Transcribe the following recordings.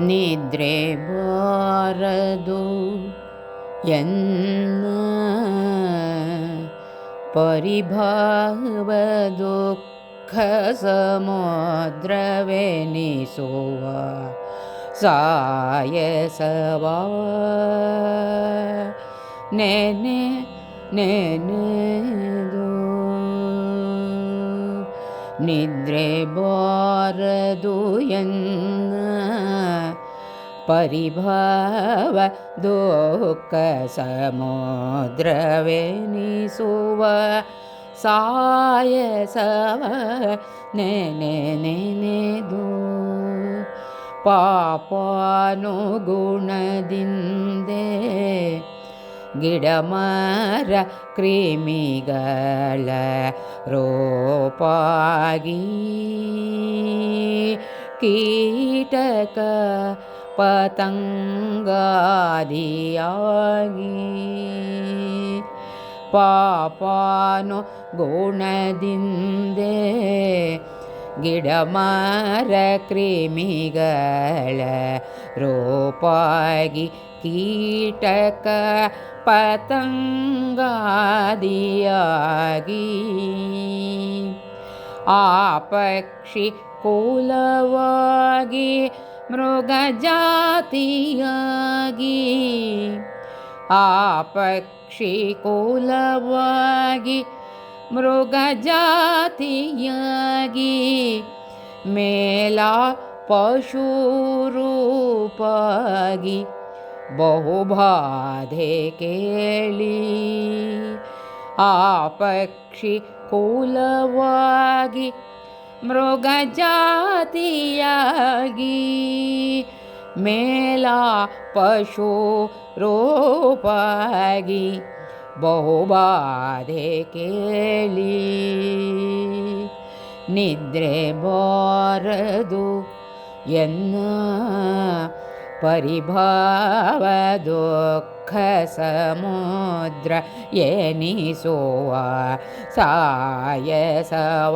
निद्रे वारदोयन् यन्न निसोवा सायस वा नै नैनो निद्रे वारदुयन् ಎನ್ನ ಪರಿಭಾವ ದುಃಖ ಸಮುದ್ರವೆನಿಸುವ ಸಾಯಸವ ನೆನೆ ನೆನೆದು ಪಾಪಾನುಗುಣದಿಂದೆ ಗಿಡಮರ ಕ್ರಿಮಿಗಳ ರೋಪಾಗಿ ಕೀಟಕ ಪತಂಗಾದಿಯಾಗಿ ಪಾಪಾನು ಗುಣದಿಂದೆ ಗಿಡಮರ ಕ್ರಿಮಿಗಳ ರೋಪಾಗಿ ಕೀಟಕ ಪತಂಗಾದಿಯಾಗಿ ಆ ಪಕ್ಷಿ ಕುಲವಾಗಿ ಮೃಗಜಾತಿಯಾಗಿ ಆ ಪಕ್ಷಿ ಕುಲವಾಗಿ ಮೃಗಜಾತಿಯಾಗಿ ಮೇಲ ಪಶುರೂಪಾಗಿ ಬಹುಬಾಧೆ ಕೇಳಿ ಆ ಪಕ್ಷಿ ಕುಲವಾಗಿ ಮೃಗಜಾತಿಯಾಗಿ ಮೇಲ ಪಶು ರೂಪಾಗಿ ಬಹುಬಾಧೆ ಕೇಳಿ ನಿದ್ರೆ ಬಾರದು ಎನ್ನ ಪರಿಭಾವ ದುಃಖ ಸಮುದ್ರ ಎನಿಸುವ ಸಾಯಸವ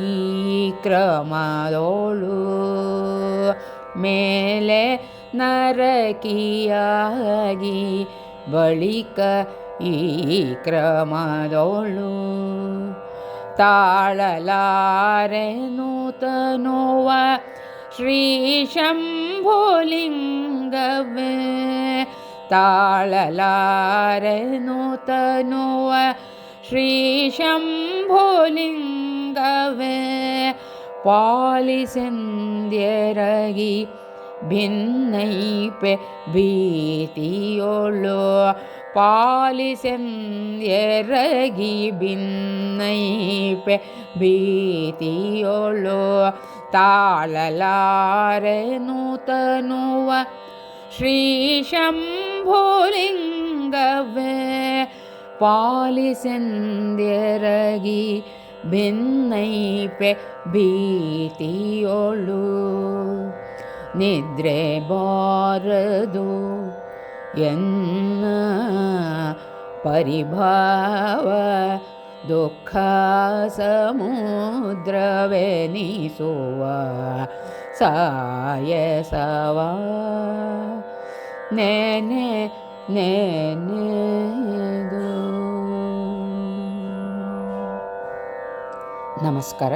ಈ ಕ್ರಮದೋಳು ಮೇಲೆ ನರಕಿಯಾಗಿ ಬಳಿಕ ಈ ಕ್ರಮದೋಳು ತಾಳಲಾರೆ ನೂತನುವ ಶ್ರೀ ಶಂಭುಲಿಂಗವೇ ತಾಳಲಾರೆ ನೂತನುವ ಶ್ರೀಶಂಭುಲಿಂಗವೇ ಪಾಲಿಸೆಂದ್ಯರಗಿ ಭಿನ್ನೈಪೆ ಭೀತಿಯೊಳು ಪಾಲಿಸೆಂದ್ಯರಗಿ ಭಿನ್ನೈಪೆ ಭೀತಿಯೊಳು ತಾಳಲಾರೆನು ತನುವ ಶ್ರೀಶಂಭುಲಿಂಗವೇ ಶಂಭುಲಿಂಗವೇ ಪಾಲಿಸೆಂದ್ಯರಗಿ ಭಿನ್ನೈಪೆ ಭೀತಿಯೊಳು. ನಿದ್ರೆ ಬಾರದು ಎನ್ನ ಪರಿಭಾವ ದುಃಖ ಸಮುದ್ರವೆನಿಸುವ ಸಾಯಸವ. ನೆನೆ ನೆನೆದು ನಮಸ್ಕಾರ